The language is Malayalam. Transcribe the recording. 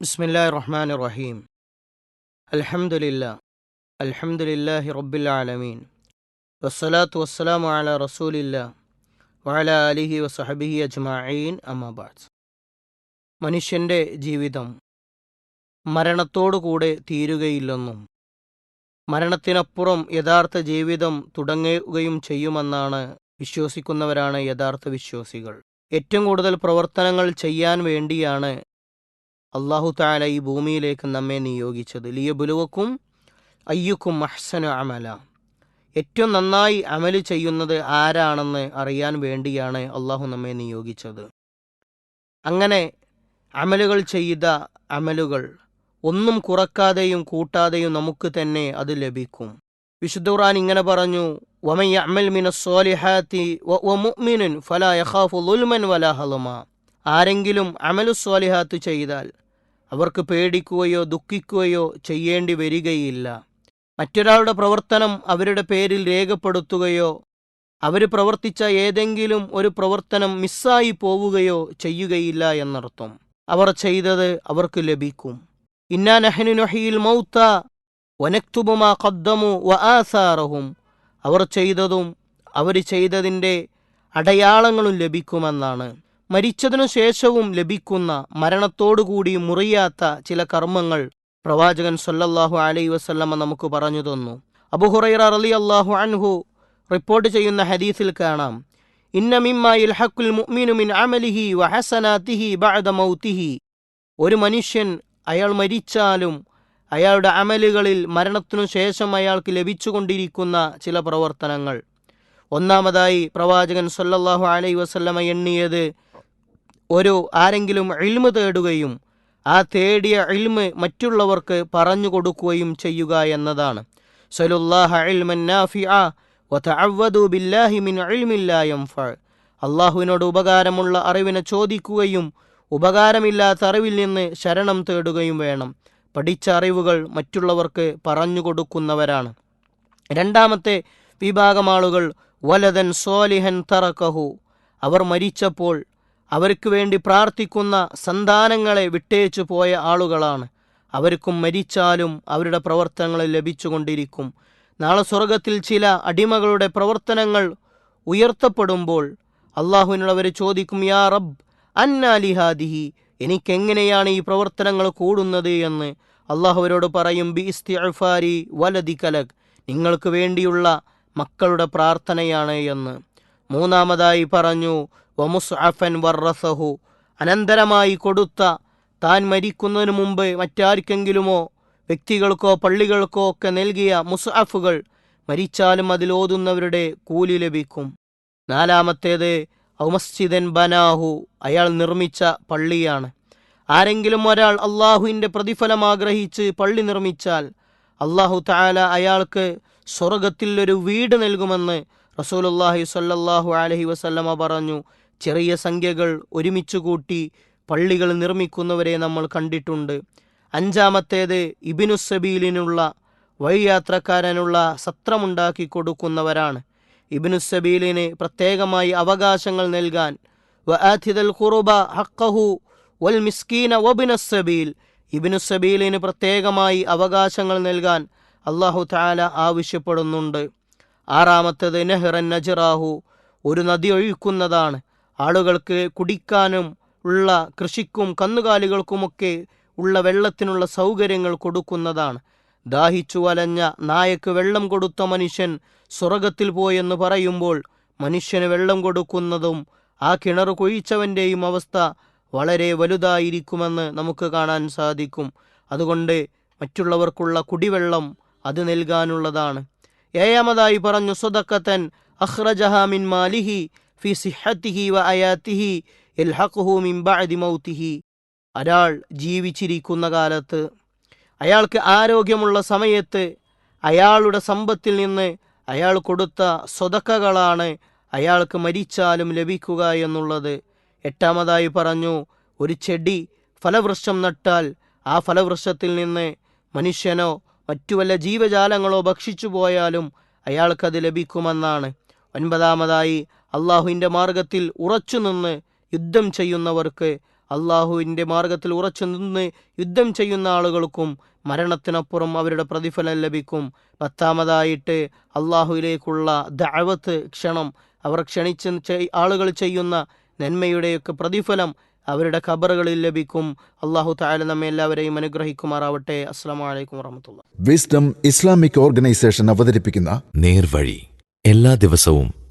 بسم الله الرحمن الرحيم الحمد لله الحمد لله رب العالمين والصلاة والسلام على رسول الله وعلى آله وصحبه أجمعين أما بعد മനുഷ്യൻ്റെ ജീവിതം മരണത്തോടുകൂടെ തീരുകയില്ലെന്നും മരണത്തിനപ്പുറം യഥാർത്ഥ ജീവിതം തുടങ്ങുകയും ചെയ്യുമെന്നാണ് വിശ്വസിക്കുന്നവരാണ് യഥാർത്ഥ വിശ്വാസികൾ ഏറ്റവും കൂടുതൽ പ്രവർത്തനങ്ങൾ ചെയ്യാൻ വേണ്ടിയാണ് അള്ളാഹു താല ഈ ഭൂമിയിലേക്ക് നമ്മെ നിയോഗിച്ചത്. ലിയബുലുവക്കും അയ്യുക്കും അഹ്സന അമല. ഏറ്റവും നന്നായി അമൽ ചെയ്യുന്നത് ആരാണെന്ന് അറിയാൻ വേണ്ടിയാണ് അള്ളാഹു നമ്മെ നിയോഗിച്ചത്. അങ്ങനെ അമലുകൾ ചെയ്ത അമലുകൾ ഒന്നും കുറക്കാതെയും കൂട്ടാതെയും നമുക്ക് തന്നെ അത് ലഭിക്കും. വിശുദ്ധ ഖുർആൻ ഇങ്ങനെ പറഞ്ഞു വമയ്യ അമൽ മിന ഫലാ യഖാഫു ളുൽമൻ വലാ ഹളുമ. ആരെങ്കിലും അമലു സ്വാലിഹാത്ത് ചെയ്താൽ അവർക്ക് പേടിക്കുകയോ ദുഃഖിക്കുകയോ ചെയ്യേണ്ടി വരികയില്ല. മറ്റൊരാളുടെ പ്രവർത്തനം അവരുടെ പേരിൽ രേഖപ്പെടുത്തുകയോ അവർ പ്രവർത്തിച്ച ഏതെങ്കിലും ഒരു പ്രവർത്തനം മിസ്സായി പോവുകയോ ചെയ്യുകയില്ല എന്നർത്ഥം. അവർ ചെയ്തത് അവർക്ക് ലഭിക്കും. ഇന്നാ നഹ്നു നുഹീൽ മൗത്ത വനക്തുബുമാ കദ്ദമു വ ആസാറഹും. അവർ ചെയ്തതും അവർ ചെയ്തതിന്റെ അടയാളങ്ങളും ലഭിക്കുമെന്നാണ്. മരിച്ചതിനു ശേഷവും ലഭിക്കുന്ന മരണത്തോടുകൂടി മുറിയാത്ത ചില കർമ്മങ്ങൾ പ്രവാചകൻ സൊല്ലാഹു അലൈ വസല്ലമ നമുക്ക് പറഞ്ഞു തന്നു. അബുഹുറൈറ അലി അള്ളാഹു അൻഹു റിപ്പോർട്ട് ചെയ്യുന്ന ഹദീസിൽ കാണാം. ഒരു മനുഷ്യൻ അയാൾ മരിച്ചാലും അയാളുടെ അമലുകളിൽ മരണത്തിനു ശേഷം അയാൾക്ക് ലഭിച്ചുകൊണ്ടിരിക്കുന്ന ചില പ്രവർത്തനങ്ങൾ. ഒന്നാമതായി പ്രവാചകൻ സല്ലല്ലാഹു അലൈ വസല്ലമ എണ്ണിയത് ഒരു ആരെങ്കിലും ഇൽമ തേടുകയും ആ തേടിയ ഇൽമ് മറ്റുള്ളവർക്ക് പറഞ്ഞു കൊടുക്കുകയും ചെയ്യുക എന്നതാണ്. അള്ളാഹുവിനോട് ഉപകാരമുള്ള അറിവിനെ ചോദിക്കുകയും ഉപകാരമില്ലാത്ത അറിവിൽ നിന്ന് ശരണം തേടുകയും വേണം. പഠിച്ച അറിവുകൾ മറ്റുള്ളവർക്ക് പറഞ്ഞു കൊടുക്കുന്നവരാണ്. രണ്ടാമത്തെ വിഭാഗം ആളുകൾ വലതൻ സോലിഹൻ തറക്കഹു. അവർ മരിച്ചപ്പോൾ അവർക്ക് വേണ്ടി പ്രാർത്ഥിക്കുന്ന സന്താനങ്ങളെ വിട്ടേച്ചു പോയ ആളുകളാണ്. അവർക്കും മരിച്ചാലും അവരുടെ പ്രവർത്തനങ്ങൾ ലഭിച്ചുകൊണ്ടിരിക്കും. നാളെ സ്വർഗത്തിൽ ചില അടിമകളുടെ പ്രവർത്തനങ്ങൾ ഉയർത്തപ്പെടുമ്പോൾ അള്ളാഹുവിനുള്ളവർ ചോദിക്കും യാ റബ് അന്നാലിഹാദിഹി എനിക്കെങ്ങനെയാണ് ഈ പ്രവർത്തനങ്ങൾ കൂടുന്നത് എന്ന്? അള്ളാഹുവരോട് പറയും ബി ഇസ്തിഅഫാരി വലതി കലക് നിങ്ങൾക്ക് വേണ്ടിയുള്ള മക്കളുടെ പ്രാർത്ഥനയാണ് എന്ന്. മൂന്നാമതായി പറഞ്ഞു വമുസ് വറസഹു. വർറസഹു അനന്തരമായി കൊടുത്ത താൻ മരിക്കുന്നതിന് മുമ്പ് മറ്റാർക്കെങ്കിലുമോ വ്യക്തികൾക്കോ പള്ളികൾക്കോ ഒക്കെ നൽകിയ മുസ്അഫുകൾ മരിച്ചാലും അതിൽ ഓതുന്നവരുടെ കൂലി ലഭിക്കും. നാലാമത്തേത് ഔമസ്ജിദൻ ബനാഹു. അയാൾ നിർമ്മിച്ച പള്ളിയാണ്. ആരെങ്കിലും ഒരാൾ അള്ളാഹുവിന്റെ പ്രതിഫലം ആഗ്രഹിച്ച് പള്ളി നിർമ്മിച്ചാൽ അള്ളാഹു താല അയാൾക്ക് സ്വർഗത്തിൽ ഒരു വീട് നൽകുമെന്ന് റസൂലുല്ലാഹി സല്ലാഹു അലഹി വസല്ലമ പറഞ്ഞു. ചെറിയ സംഖ്യകൾ ഒരുമിച്ച് കൂട്ടി പള്ളികൾ നിർമ്മിക്കുന്നവരെ നമ്മൾ കണ്ടിട്ടുണ്ട്. അഞ്ചാമത്തേത് ഇബിനുസബീലിനുള്ള വഴിയാത്രക്കാരനുള്ള സത്രമുണ്ടാക്കി കൊടുക്കുന്നവരാണ്. ഇബിനുസബീലിന് പ്രത്യേകമായി അവകാശങ്ങൾ നൽകാൻ ഖുറുബ ഹക്കഹു വൽ മിസ്കീന വബിനസബീൽ ഇബിനുസബീലിന് പ്രത്യേകമായി അവകാശങ്ങൾ നൽകാൻ അള്ളാഹു താല ആവശ്യപ്പെടുന്നുണ്ട്. ആറാമത്തേത് നെഹ്റൻ നജറാഹു ഒരു നദി ഒഴുക്കുന്നതാണ്. ആളുകൾക്ക് കുടിക്കാനും ഉള്ള കൃഷിക്കും കന്നുകാലികൾക്കുമൊക്കെ ഉള്ള വെള്ളത്തിനുള്ള സൗകര്യങ്ങൾ കൊടുക്കുന്നതാണ്. ദാഹിച്ചു വലഞ്ഞ നായക്ക് വെള്ളം കൊടുത്ത മനുഷ്യൻ സ്വർഗത്തിൽ പോയെന്ന് പറയുമ്പോൾ മനുഷ്യന് വെള്ളം കൊടുക്കുന്നതും ആ കിണർ കൊഴിച്ചവന്റെയും അവസ്ഥ വളരെ വലുതായിരിക്കുമെന്ന് നമുക്ക് കാണാൻ സാധിക്കും. അതുകൊണ്ട് മറ്റുള്ളവർക്കുള്ള കുടിവെള്ളം അത് നൽകാനുള്ളതാണ്. ഏഴാമതായി പറഞ്ഞു സ്വതക്കത്തൻ അഹ്റജഹാമിൻ മാലിഹി ഫി സിഹത്തിഹി വ അയാത്തിഹി എൽഹഖുഹു മിൻ ബഅദി മൗതിഹി ഒരാൾ ജീവിച്ചിരിക്കുന്ന കാലത്ത് അയാൾക്ക് ആരോഗ്യമുള്ള സമയത്ത് അയാളുടെ സമ്പത്തിൽ നിന്ന് അയാൾ കൊടുത്ത സ്വതക്കകളാണ് അയാൾക്ക് മരിച്ചാലും ലഭിക്കുക എന്നുള്ളത്. എട്ടാമതായി പറഞ്ഞു ഒരു ചെടി ഫലവൃക്ഷം നട്ടാൽ ആ ഫലവൃക്ഷത്തിൽ നിന്ന് മനുഷ്യനോ മറ്റു വല്ല ജീവജാലങ്ങളോ ഭക്ഷിച്ചു പോയാലും അയാൾക്കത് ലഭിക്കുമെന്നാണ്. ഒൻപതാമതായി അള്ളാഹുവിന്റെ മാർഗത്തിൽ ഉറച്ചുനിന്ന് യുദ്ധം ചെയ്യുന്നവർക്ക് അള്ളാഹുവിന്റെ മാർഗത്തിൽ ഉറച്ചു നിന്ന് യുദ്ധം ചെയ്യുന്ന ആളുകൾക്കും മരണത്തിനപ്പുറം അവരുടെ പ്രതിഫലം ലഭിക്കും. പത്താമതായിട്ട് അള്ളാഹുവിലേക്കുള്ള ദഴവത്ത് ക്ഷണം. അവർ ക്ഷണിച്ച് ആളുകൾ ചെയ്യുന്ന നന്മയുടെയൊക്കെ പ്രതിഫലം അവരുടെ ഖബറുകളിൽ ലഭിക്കും. അള്ളാഹു താല നമ്മെ എല്ലാവരെയും അനുഗ്രഹിക്കുമാറാവട്ടെ. അസ്സാം വലൈക്കും വിസ്ഡം ഇസ്ലാമിക് ഓർഗനൈസേഷൻ അവതരിപ്പിക്കുന്ന നേർവഴി എല്ലാ ദിവസവും